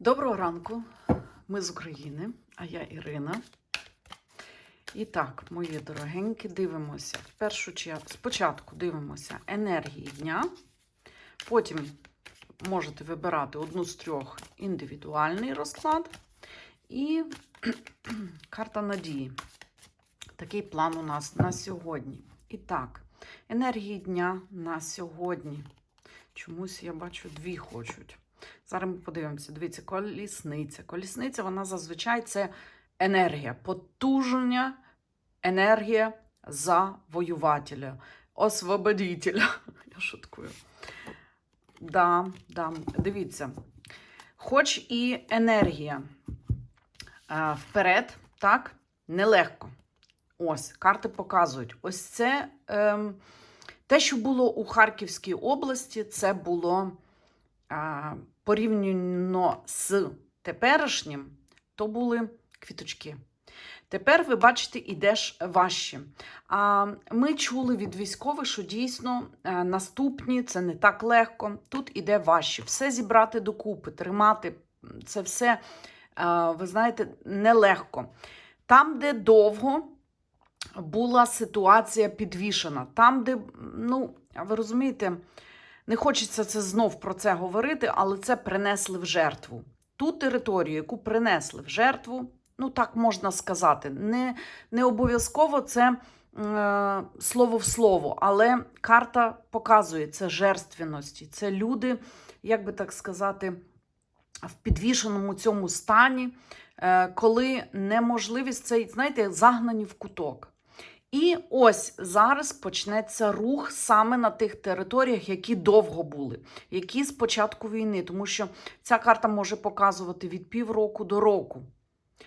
Доброго ранку, ми з України, а я Ірина. І так, мої дорогенькі, дивимося. В першу чергу, спочатку дивимося енергії дня. Потім можете вибирати одну з трьох індивідуальний розклад. І карта надії. Такий план у нас на сьогодні. І так, енергії дня на сьогодні. Чомусь я бачу, дві хочуть. Зараз ми подивимося. Дивіться, колісниця. Колісниця, вона зазвичай це енергія, потуження, енергія завоювателя, освободителя. Я шуткую. Да, да, дивіться. Хоч і енергія е, вперед, так, нелегко. Ось, карти показують. Ось це ем, те, що було у Харківській області, це було а, порівняно з теперішнім, то були квіточки. Тепер, ви бачите, ідеш важче. А ми чули від військових, що дійсно е, наступні це не так легко. Тут іде важче. Все зібрати докупи, тримати це все, е, ви знаєте, нелегко. Там, де довго була ситуація підвішена, там, де, ну, ви розумієте, не хочеться це знов про це говорити, але це принесли в жертву. Ту територію, яку принесли в жертву, ну так можна сказати, не, не обов'язково це е, слово в слово, але карта показує це жерственності. Це люди, як би так сказати, в підвішеному цьому стані, е, коли неможливість цей, знаєте, загнані в куток. І ось зараз почнеться рух саме на тих територіях, які довго були, які з початку війни, тому що ця карта може показувати від півроку до року,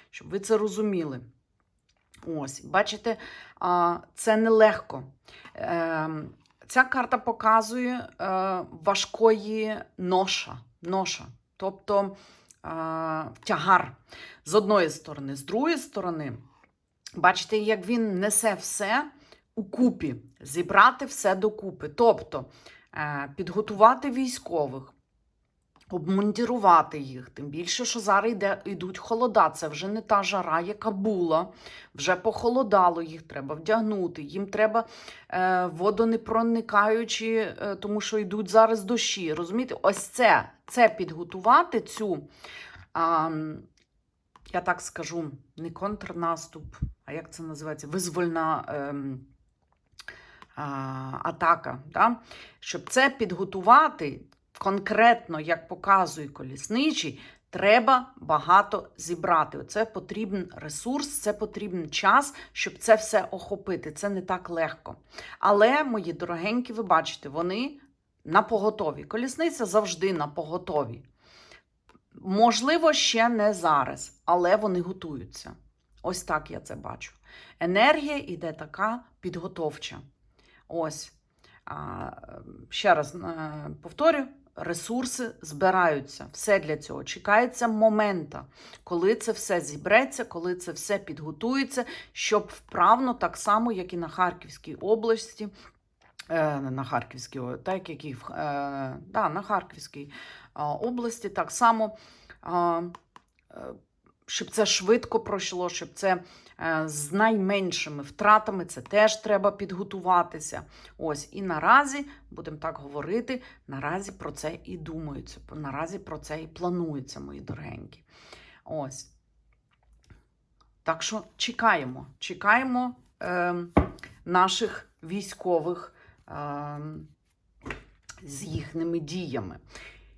щоб ви це розуміли. Ось, бачите, це нелегко. Ем, Ця карта показує е, важкої ноша, ноша, тобто тягар з одної сторони, з другої сторони. Бачите, як він несе все у купі, зібрати все докупи. Тобто е, підготувати військових, обмундірувати їх. Тим більше, що зараз йде, йдуть холода. Це вже не та жара, яка була. Вже похолодало, їх треба вдягнути. Їм треба е, водонепроникаючі, е, тому що йдуть зараз дощі. Розумієте, ось це, це підготувати цю. Я так скажу, не контрнаступ, а як це називається? Визвольна ем, а, атака. Да? Щоб це підготувати конкретно, як показує колісничий, треба багато зібрати. Це потрібен ресурс, це потрібен час, щоб це все охопити. Це не так легко. Але, мої дорогенькі, ви бачите, вони на поготові. Колісниця завжди на поготові. Можливо, ще не зараз, але вони готуються. Ось так я це бачу. Енергія йде така підготовча. Ось. А, ще раз е, повторю: ресурси збираються. Все для цього. Чекається момента, коли це все зібреться, коли це все підготується, щоб вправно, так само, як і на Харківській області. е, На Харківській, так як і в, е, да, на Харківській області, так само, щоб це швидко пройшло, щоб це е, з найменшими втратами, це теж треба підготуватися. Ось, і наразі, будемо так говорити, наразі про це і думаються, наразі про це і планується, мої дорогенькі. Ось. Так що чекаємо, чекаємо е, наших військових е, з їхніми діями.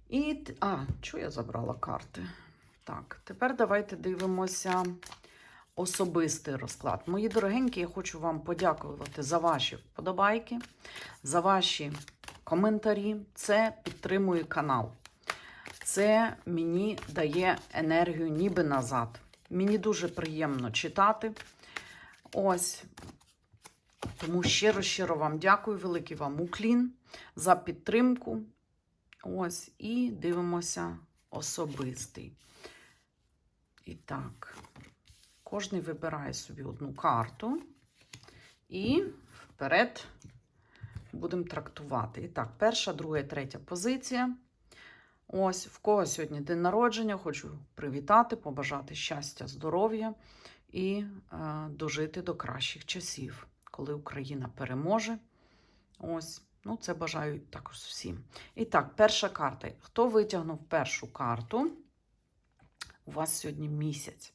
І, а, чого я забрала карти? Так, тепер давайте дивимося особистий розклад. Мої дорогенькі, я хочу вам подякувати за ваші вподобайки, за ваші коментарі. Це підтримує канал. Це мені дає енергію ніби назад. Мені дуже приємно читати. Ось. Тому щиро-щиро вам дякую, великий вам уклін за підтримку. Ось, і дивимося особистий. І так, кожний вибирає собі одну карту і вперед будемо трактувати. І так, перша, друга, третя позиція. Ось, в кого сьогодні день народження, хочу привітати, побажати щастя, здоров'я і е, дожити до кращих часів, коли Україна переможе. Ось, ну це бажаю також всім. І так, перша карта. Хто витягнув першу карту? У вас сьогодні місяць.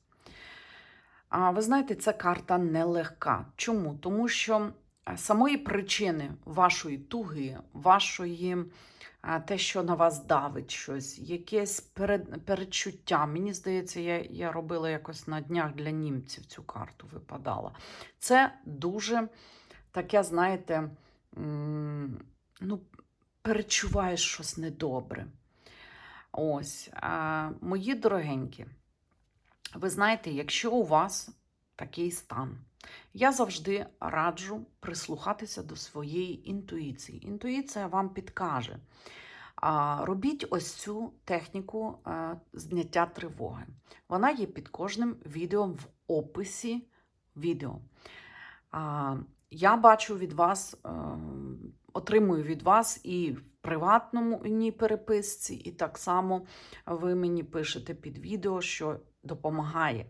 А ви знаєте, ця карта нелегка. Чому? Тому що е, самої причини вашої туги, вашої е, те, що на вас давить щось, якесь перед, передчуття. Мені здається, я, я робила якось на днях для німців цю карту випадала. Це дуже таке, знаєте, ну, перечуваєш щось недобре. Ось, а, мої дорогенькі, ви знаєте, якщо у вас такий стан, я завжди раджу прислухатися до своєї інтуїції. Інтуїція вам підкаже. А, робіть ось цю техніку а, зняття тривоги. Вона є під кожним відео в описі відео. А, я бачу від вас, е, отримую від вас і в приватному переписці, і так само ви мені пишете під відео, що допомагає.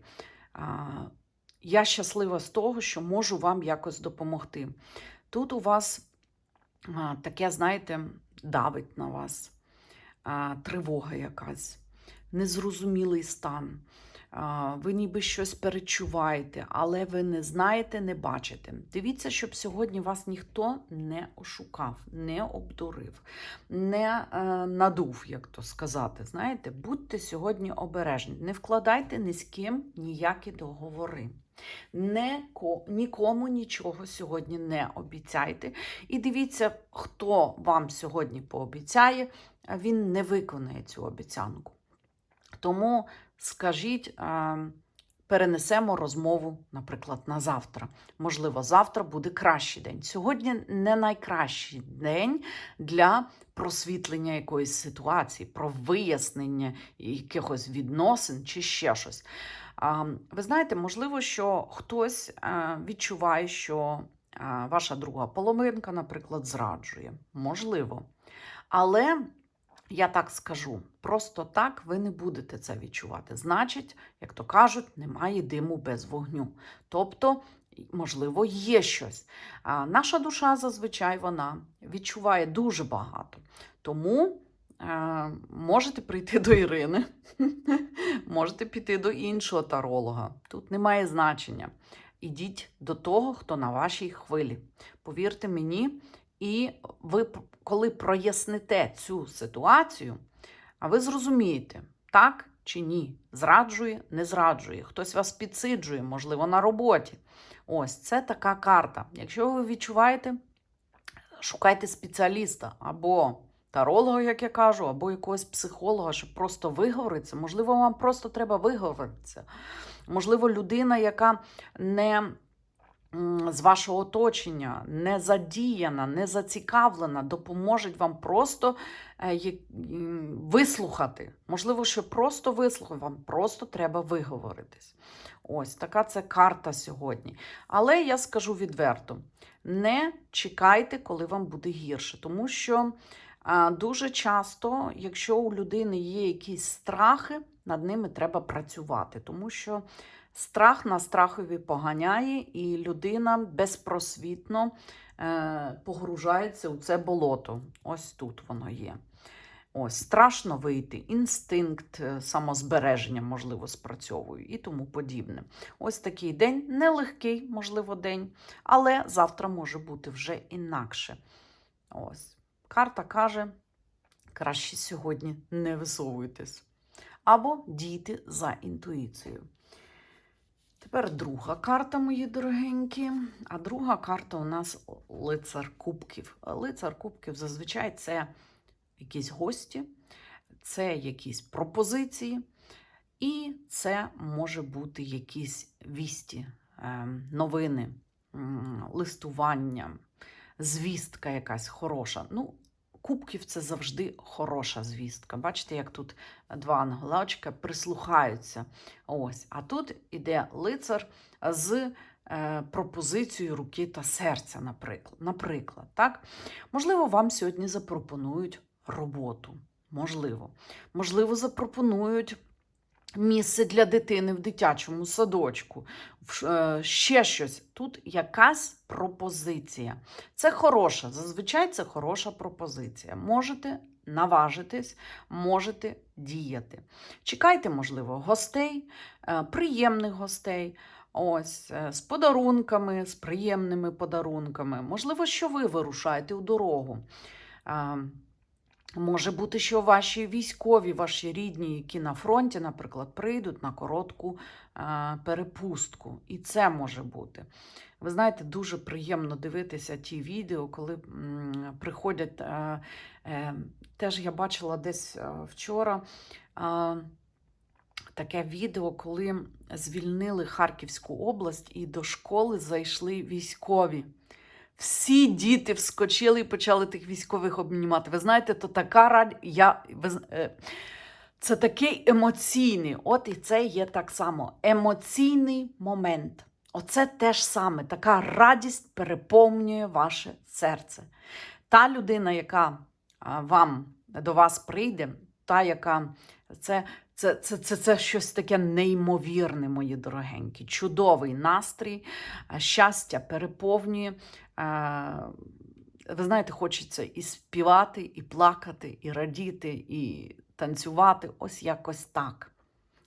Я щаслива з того, що можу вам якось допомогти. Тут у вас таке, знаєте, давить на вас, тривога якась, незрозумілий стан. Ви ніби щось перечуваєте, але ви не знаєте, не бачите. Дивіться, щоб сьогодні вас ніхто не ошукав, не обдурив, не е, надув, як то сказати. Знаєте, будьте сьогодні обережні, не вкладайте ні з ким ніякі договори. Не, ко- нікому нічого сьогодні не обіцяйте. І дивіться, хто вам сьогодні пообіцяє, він не виконає цю обіцянку. Тому скажіть, е, перенесемо розмову, наприклад, на завтра. Можливо, завтра буде кращий день. Сьогодні не найкращий день для просвітлення якоїсь ситуації, про вияснення якихось відносин чи ще щось. А, Ви знаєте, можливо, що хтось е, відчуває, що е, ваша друга половинка, наприклад, зраджує. Можливо. Але я так скажу, просто так ви не будете це відчувати. Значить, як то кажуть, немає диму без вогню. Тобто, можливо, є щось. А наша душа зазвичай вона відчуває дуже багато. Тому е, можете прийти до Ірини, можете піти до іншого таролога. Тут немає значення. Ідіть до того, хто на вашій хвилі. Повірте мені, і ви, коли проясните цю ситуацію, а ви зрозумієте, так чи ні, зраджує, не зраджує, хтось вас підсиджує, можливо, на роботі. Ось це така карта. Якщо ви відчуваєте, шукайте спеціаліста або таролога, як я кажу, або якогось психолога, щоб просто виговоритися. Можливо, вам просто треба виговоритися. Можливо, людина, яка не з вашого оточення, не задіяна, не зацікавлена, допоможуть вам просто е, вислухати. Можливо, що просто вислухати, вам просто треба виговоритись. Ось така це карта сьогодні. Але я скажу відверто: не чекайте, коли вам буде гірше, тому що дуже часто, якщо у людини є якісь страхи, над ними треба працювати, тому що страх на страхові поганяє, і людина безпросвітно е, погружається у це болото. Ось тут воно є. Ось страшно вийти, інстинкт е, самозбереження, можливо, спрацьовує і тому подібне. Ось такий день, нелегкий, можливо, день, але завтра може бути вже інакше. Ось. Карта каже: краще сьогодні не висовуйтесь. Або дійте за інтуїцією. Тепер друга карта, мої дорогенькі. А друга карта у нас лицар кубків. Лицар кубків зазвичай це якісь гості, це якісь пропозиції, і це може бути якісь вісті, ем, новини, листування, звістка якась хороша. Ну, кубків це завжди хороша звістка. Бачите, як тут два ангелочка прислухаються. Ось. А тут іде лицар з е, пропозицією руки та серця, наприклад. наприклад так? Можливо, вам сьогодні запропонують роботу. Можливо. Можливо, запропонують місце для дитини в дитячому садочку, е, ще щось. Тут якась пропозиція. Це хороша, зазвичай це хороша пропозиція. Можете наважитись, можете діяти. Чекайте, можливо, гостей, е, приємних гостей. Ось е, з подарунками, з приємними подарунками. Можливо, що ви вирушаєте у дорогу. Може бути, що ваші військові, ваші рідні, які на фронті, наприклад, прийдуть на коротку е, перепустку. І це може бути. Ви знаєте, дуже приємно дивитися ті відео, коли приходять. Е, е, теж я бачила десь вчора. Таке відео, коли звільнили Харківську область і до школи зайшли військові. Всі діти вскочили і почали тих військових обнімати. Ви знаєте, то така радь... я... е, Це такий емоційний. От і це є так само емоційний момент. Оце те ж саме, така радість переповнює ваше серце. Та людина, яка вам до вас прийде, та, яка це, це, це, це, це щось таке неймовірне, мої дорогенькі, чудовий настрій, щастя переповнює. Ви знаєте, хочеться і співати, і плакати, і радіти, і танцювати. Ось якось так.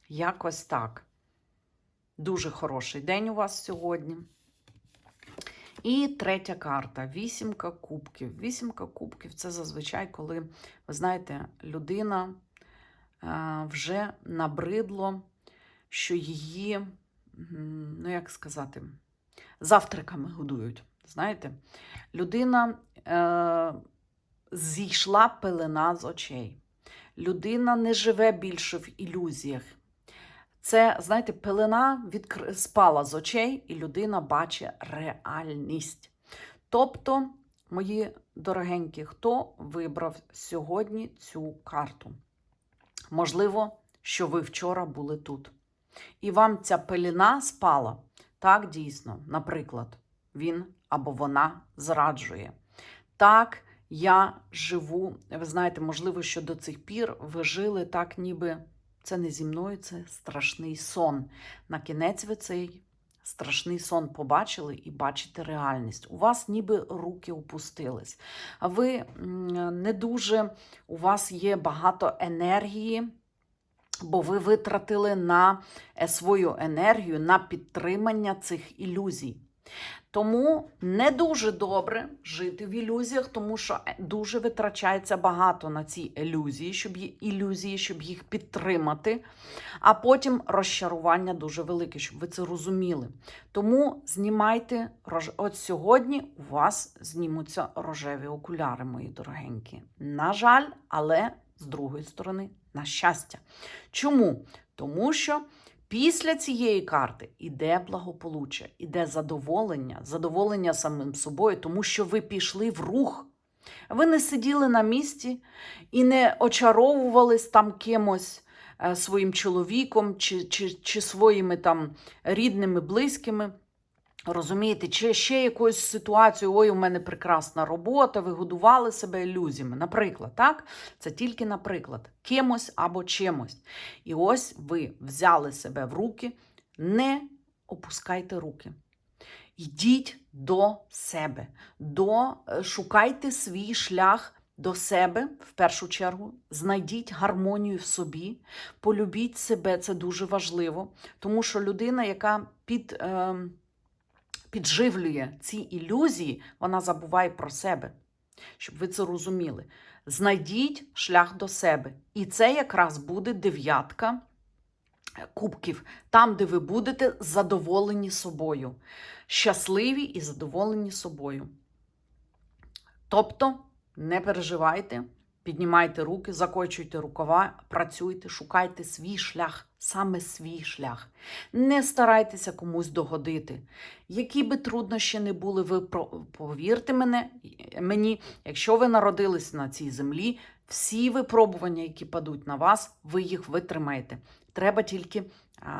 Якось так. Дуже хороший день у вас сьогодні. І третя карта вісімка кубків. Вісімка кубків це зазвичай, коли, ви знаєте, людина вже набридло, що її, ну як сказати, завтраками годують. Знаєте, людина е, зійшла пелена з очей. Людина не живе більше в ілюзіях. Це, знаєте, пелена відкр... спала з очей, і людина бачить реальність. Тобто, мої дорогенькі, хто вибрав сьогодні цю карту? Можливо, що ви вчора були тут. І вам ця пелена спала. Так, дійсно, наприклад, він або вона зраджує. Так, я живу. Ви знаєте, можливо, що до цих пір ви жили так, ніби це не зі мною, це страшний сон. На кінець ви цей страшний сон побачили і бачите реальність. У вас ніби руки опустились. А ви не дуже, у вас є багато енергії. Бо ви витратили на е, свою енергію на підтримання цих ілюзій. Тому не дуже добре жити в ілюзіях, тому що е, дуже витрачається багато на ці ілюзії, щоб ї- ілюзії, щоб їх підтримати. А потім розчарування дуже велике, щоб ви це розуміли. Тому знімайте. От сьогодні у вас знімуться рожеві окуляри, мої дорогенькі. На жаль, але з другої сторони, на щастя. Чому? Тому що після цієї карти іде благополуччя, іде задоволення, задоволення самим собою, тому що ви пішли в рух. Ви не сиділи на місці і не очаровувались там кимось е, своїм чоловіком чи, чи, чи своїми там рідними, близькими. Розумієте, чи ще якоюсь ситуацією, ой, у мене прекрасна робота, ви годували себе ілюзіями. Наприклад, так? Це тільки наприклад, кимось або чимось. І ось ви взяли себе в руки, не опускайте руки. Йдіть до себе, до, е, шукайте свій шлях до себе в першу чергу, знайдіть гармонію в собі, полюбіть себе, це дуже важливо, тому що людина, яка під. Е, підживлює ці ілюзії, вона забуває про себе. Щоб ви це розуміли. Знайдіть шлях до себе. І це якраз буде дев'ятка кубків, там, де ви будете задоволені собою. Щасливі і задоволені собою. Тобто, не переживайте, піднімайте руки, закочуйте рукава, працюйте, шукайте свій шлях, саме свій шлях. Не старайтеся комусь догодити. Які би труднощі не були, ви повірте мене, мені, якщо ви народились на цій землі, всі випробування, які падуть на вас, ви їх витримаєте. Треба тільки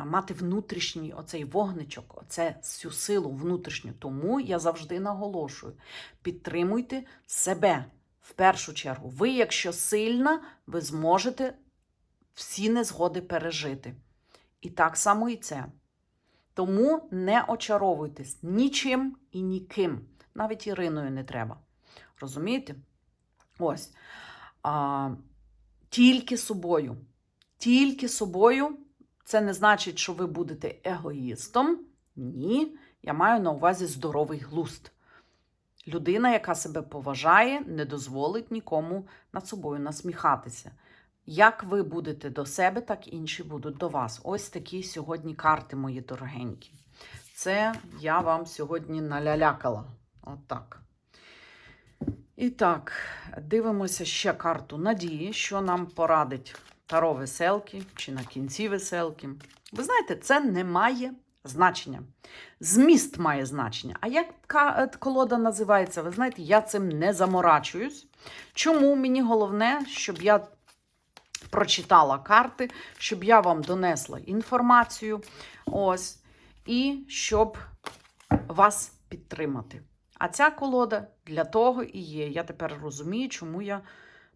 мати внутрішній оцей вогничок, оце цю силу внутрішню. Тому я завжди наголошую: підтримуйте себе в першу чергу, ви, якщо сильна, ви зможете всі незгоди пережити. І так само і це. Тому не очаровуйтесь нічим і ніким. Навіть Іриною не треба. Розумієте? Ось. А, тільки собою. Тільки собою. Це не значить, що ви будете егоїстом. Ні. Я маю на увазі здоровий глузд. Людина, яка себе поважає, не дозволить нікому над собою насміхатися. Як ви будете до себе, так інші будуть до вас. Ось такі сьогодні карти, мої дорогенькі. Це я вам сьогодні налялякала. Отак. І так, дивимося ще карту надії, що нам порадить Таро веселки чи на кінці веселки. Ви знаєте, це не має значення. Зміст має значення. А як е, колода називається, ви знаєте, я цим не заморачуюсь. Чому мені головне, щоб я прочитала карти, щоб я вам донесла інформацію. Ось, і щоб вас підтримати. А ця колода для того і є. Я тепер розумію, чому я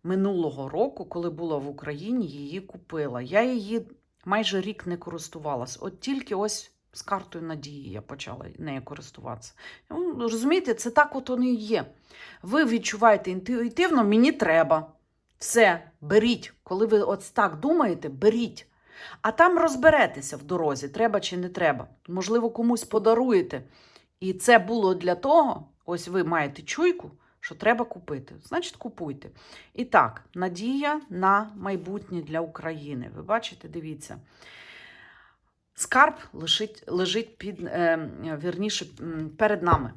минулого року, коли була в Україні, її купила. Я її майже рік не користувалась. От тільки ось з картою надії я почала нею користуватися. Ну, розумієте, це так от воно і є. Ви відчуваєте інтуїтивно, мені треба. Все, беріть. Коли ви ось так думаєте, беріть. А там розберетеся в дорозі, треба чи не треба. Можливо, комусь подаруєте. І це було для того, ось ви маєте чуйку, що треба купити. Значить, купуйте. І так, надія на майбутнє для України. Ви бачите, дивіться. Скарб лежить, лежить під, е, вірніше, перед нами.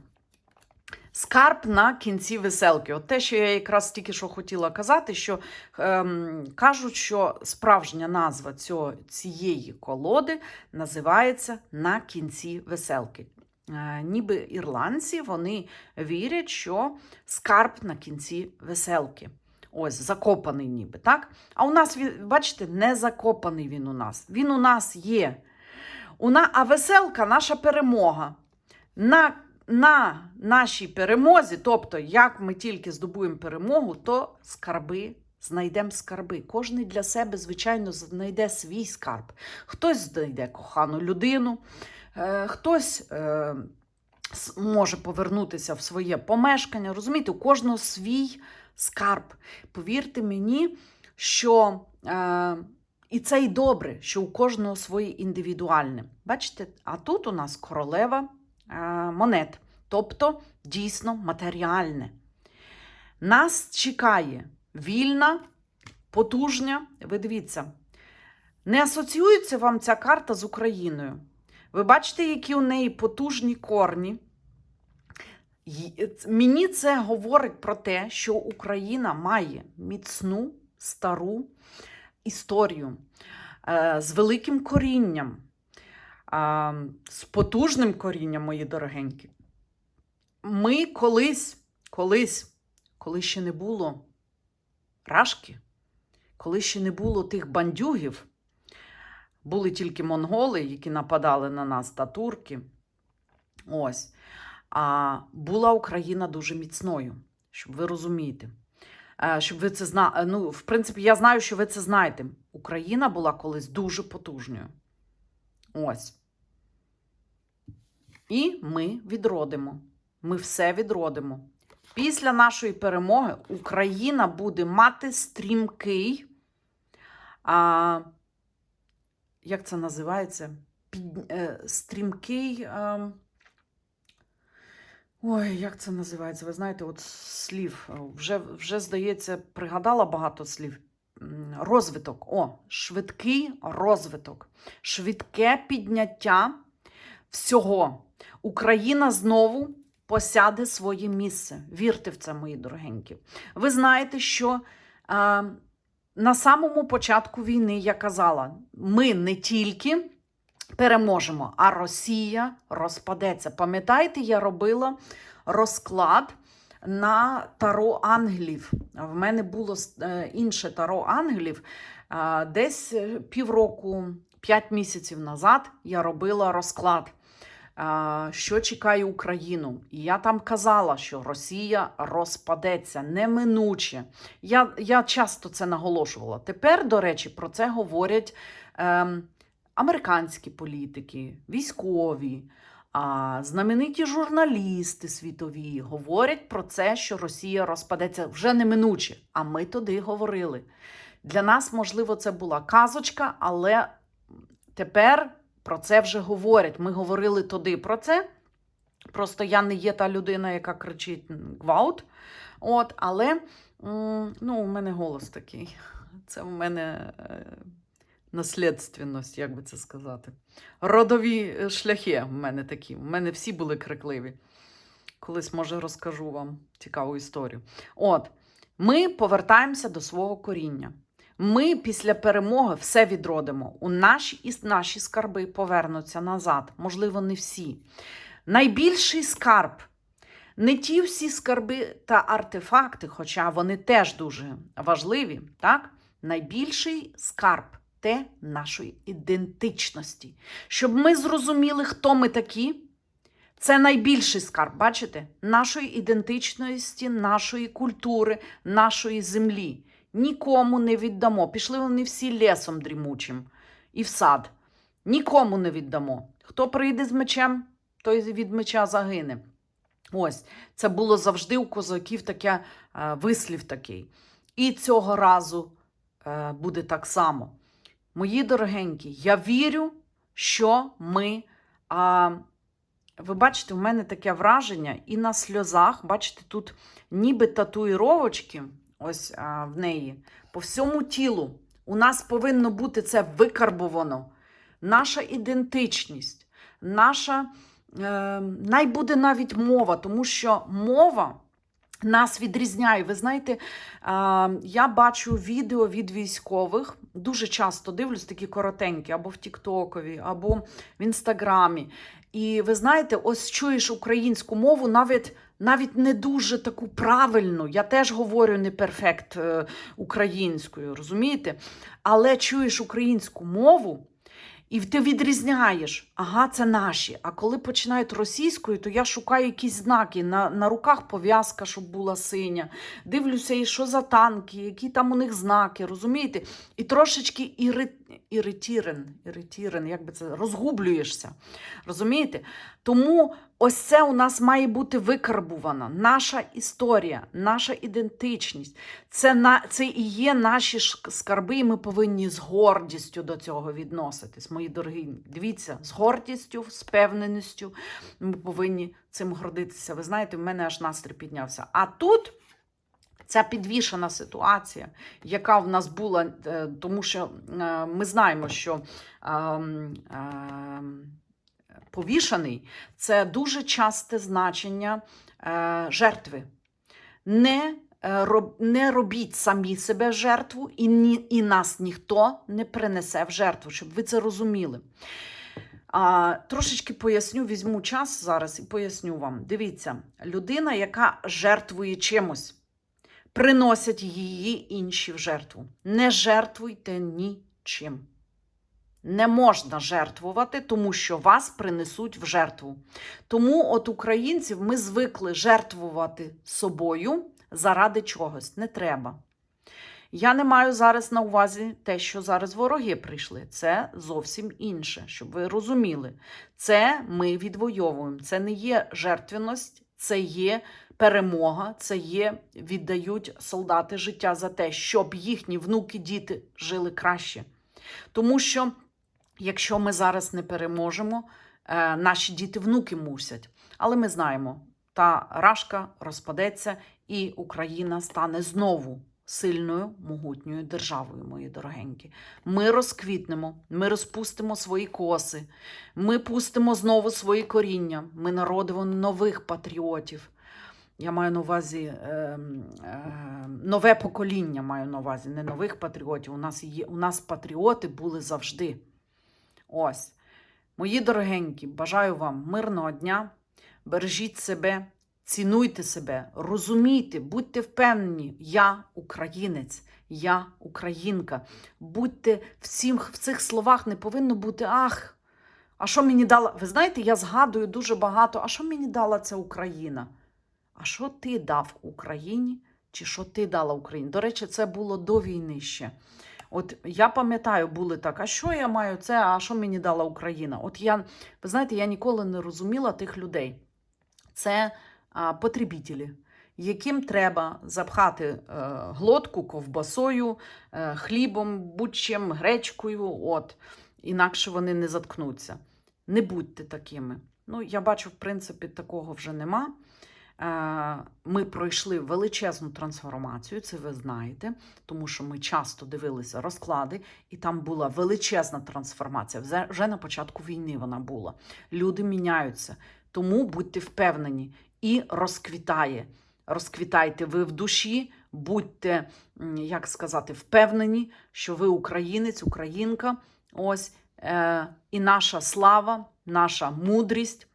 Скарб на кінці веселки. От те, що я якраз тільки що хотіла казати, що ем, кажуть, що справжня назва цього, цієї колоди називається на кінці веселки. Е, ніби ірландці вони вірять, що скарб на кінці веселки. Ось, закопаний ніби, так? А у нас, бачите, не закопаний він у нас. Він у нас є. У на... А веселка наша перемога. На на нашій перемозі, тобто, як ми тільки здобуємо перемогу, то скарби знайдемо скарби. Кожний для себе, звичайно, знайде свій скарб. Хтось знайде кохану людину, е, хтось е, може повернутися в своє помешкання. Розумієте, у кожного свій скарб. Повірте мені, що. Е, і це й добре, що у кожного своє індивідуальне. Бачите, а тут у нас королева е, монет, тобто дійсно матеріальне. Нас чекає вільна, потужня. Ви дивіться, не асоціюється вам ця карта з Україною. Ви бачите, які у неї потужні корні. Мені це говорить про те, що Україна має міцну, стару історію е, з великим корінням, з потужним корінням, мої дорогенькі. Ми колись, колись, коли ще не було рашки, коли ще не було тих бандюгів, були тільки монголи, які нападали на нас та турки. Ось. А була Україна дуже міцною, щоб ви розумієте. Е, Щоб ви це знали. Ну, в принципі, я знаю, що ви це знаєте. Україна була колись дуже потужною. Ось. І ми відродимо. Ми все відродимо. Після нашої перемоги Україна буде мати стрімкий. А, як це називається? Під, е, стрімкий. Е, ой, як це називається? Ви знаєте, от слів. е, Вже, вже здається, пригадала багато слів. Розвиток. О, швидкий розвиток, швидке підняття всього. Україна знову посяде своє місце. Вірте в це, мої дорогенькі. Ви знаєте, що а, на самому початку війни я казала: ми не тільки переможемо, а Росія розпадеться. Пам'ятаєте, я робила розклад на таро ангелів. В мене було е, інше таро ангелів. Десь е, півроку, п'ять місяців назад я робила розклад. що чекає Україну. І я там казала, що Росія розпадеться неминуче. Я, я часто це наголошувала. Тепер, до речі, про це говорять ем, американські політики, військові. А знамениті журналісти світові говорять про це, що Росія розпадеться вже неминуче. А ми туди говорили. Для нас, можливо, це була казочка, але тепер про це вже говорять. Ми говорили туди про це. Просто я не є та людина, яка кричить гвалт. От, але ну, у мене голос такий. Це у мене е, наслідственність, як би це сказати. Родові е, шляхи в мене такі. У мене всі були крикливі. Колись, може, розкажу вам цікаву історію. От, ми повертаємося до свого коріння. Ми після перемоги все відродимо. У наші і наші скарби повернуться назад. Можливо, не всі. Найбільший скарб. Не ті всі скарби та артефакти, хоча вони теж дуже важливі, так? Найбільший скарб те нашої ідентичності. Щоб ми зрозуміли, хто ми такі. Це найбільший скарб, бачите? Нашої ідентичності, нашої культури, нашої землі. Нікому не віддамо. Пішли вони всі лісом дрімучим і в сад. Нікому не віддамо. Хто прийде з мечем, той від меча загине. Ось, це було завжди у козаків таке е, вислів такий. І цього разу е, буде так само. Мої дорогенькі, я вірю, що ми. А, ви бачите, у мене таке враження, і на сльозах, бачите, тут ніби татуїровочки, ось а, в неї, по всьому тілу. У нас повинно бути це викарбовано. Наша ідентичність, наша е, най буде навіть мова, тому що мова нас відрізняє. Ви знаєте, я бачу відео від військових, дуже часто дивлюсь такі коротенькі, або в Тіктокові, або в Інстаграмі. І ви знаєте, ось чуєш українську мову навіть. Навіть не дуже таку правильну, я теж говорю не перфект е, українською, розумієте? Але чуєш українську мову, і ти відрізняєш, ага, це наші. А коли починають російською, то я шукаю якісь знаки. На, на руках пов'язка, щоб була синя. Дивлюся, і що за танки, які там у них знаки, розумієте? І трошечки іри... іритірен, іритірен, як би це розгублюєшся. Розумієте? Тому ось це у нас має бути викарбувано. Наша історія, наша ідентичність. Це, на, це і є наші скарби, і ми повинні з гордістю до цього відноситись. Мої дорогі, дивіться, з гордістю, з певненістю ми повинні цим гордитися. Ви знаєте, в мене аж настрій піднявся. А тут. Ця підвішена ситуація, яка в нас була, е, тому що е, ми знаємо, що ем, ем, повішаний це дуже часте значення е, жертви. Не, е, не робіть самі себе жертву, і, ні, і нас ніхто не принесе в жертву, щоб ви це розуміли. А, трошечки поясню, візьму час зараз і поясню вам. Дивіться, людина, яка жертвує чимось, приносять її інші в жертву. Не жертвуйте нічим. Не можна жертвувати, тому що вас принесуть в жертву. Тому, от українців, ми звикли жертвувати собою заради чогось. Не треба. Я не маю зараз на увазі те, що зараз вороги прийшли. Це зовсім інше, щоб ви розуміли. Це ми відвоюємо. Це не є жертвеність, це є перемога, це є віддають солдати життя за те, щоб їхні внуки, діти жили краще. Тому що, якщо ми зараз не переможемо, е, наші діти внуки мусять. Але ми знаємо, та рашка розпадеться, і Україна стане знову сильною, могутньою державою, мої дорогенькі. Ми розквітнемо, ми розпустимо свої коси, ми пустимо знову свої коріння, ми народимо нових патріотів. Я маю на увазі е, нове покоління, маю на увазі, не нових патріотів. У нас є, у нас патріоти були завжди. Ось. Мої дорогенькі, бажаю вам мирного дня. Бережіть себе, цінуйте себе, розумійте, будьте впевнені, я українець, я українка. Будьте всім в цих словах не повинно бути ах. А що мені дала? Ви знаєте, я згадую дуже багато, а що мені дала ця Україна? А що ти дав Україні? Чи що ти дала Україні? До речі, це було до війни ще. От я пам'ятаю, були так, а що я маю це, а що мені дала Україна? От я, ви знаєте, я ніколи не розуміла тих людей. Це а, потребітелі, яким треба запхати е, глотку ковбасою, е, хлібом, будь-чим, гречкою. От. Інакше вони не заткнуться. Не будьте такими. Ну, я бачу, в принципі, такого вже нема. Е, Ми пройшли величезну трансформацію, це ви знаєте, тому що ми часто дивилися розклади, і там була величезна трансформація. Вже- на початку війни вона була. Люди міняються. Тому будьте впевнені і розквітає. Розквітайте ви в душі, будьте, як сказати, впевнені, що ви українець, українка. Ось е, і наша слава, наша мудрість,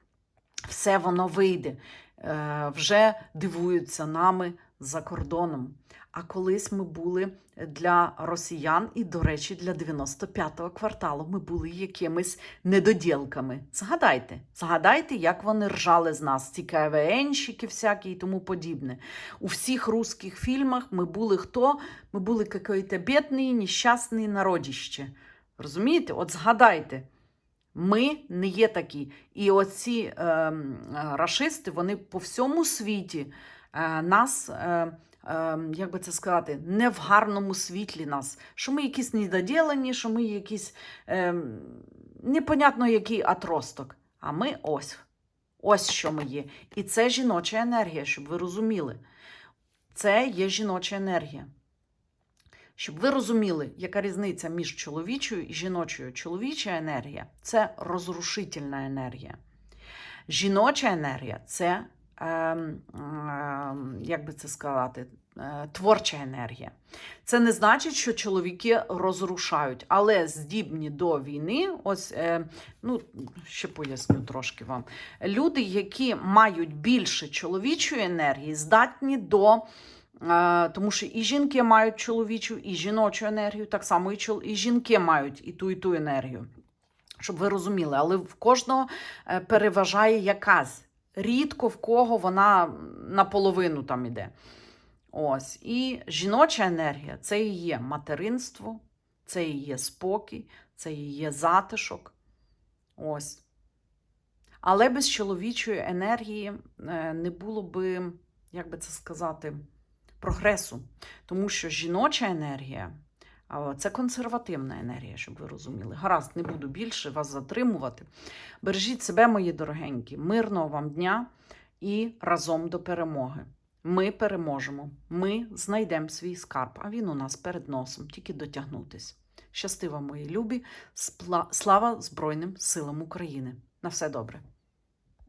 все воно вийде. Е, вже дивуються нами за кордоном. А колись ми були для росіян, і, до речі, для 95-го кварталу ми були якимись недоділками. Згадайте, згадайте, як вони ржали з нас, ці КВНщики всякі і тому подібне. У всіх русських фільмах ми були хто? Ми були якийсь бідний, нещасний народіще. Розумієте? От згадайте. Ми не є такі. І оці е, м, е, рашисти, вони по всьому світі е, нас, е, е, як би це сказати, не в гарному світлі нас. Що ми якісь недоділені, що ми якісь е, непонятно який отросток. А ми ось. Ось що ми є. І це жіноча енергія, щоб ви розуміли. Це є жіноча енергія. Щоб ви розуміли, яка різниця між чоловічою і жіночою. Чоловіча енергія це розрушительна енергія. Жіноча енергія це, ем, ем, як би це сказати, е, творча енергія. Це не значить, що чоловіки розрушають, але здібні до війни, ось, е, ну, ще поясню трошки вам. Люди, які мають більше чоловічої енергії, здатні до. Тому що і жінки мають чоловічу, і жіночу енергію, так само і, чол... і жінки мають і ту, і ту енергію. Щоб ви розуміли, але в кожного е, переважає якась. Рідко в кого вона наполовину там іде. Ось. І жіноча енергія це і є материнство, це і є спокій, це і є затишок. Ось. Але без чоловічої енергії е, не було би, як би це сказати, прогресу. Тому що жіноча енергія це консервативна енергія, щоб ви розуміли. Гаразд, не буду більше вас затримувати. Бережіть себе, мої дорогенькі, мирного вам дня і разом до перемоги. Ми переможемо, ми знайдемо свій скарб, а він у нас перед носом, тільки дотягнутись. Щасти вам, мої любі, слава Збройним силам України. На все добре.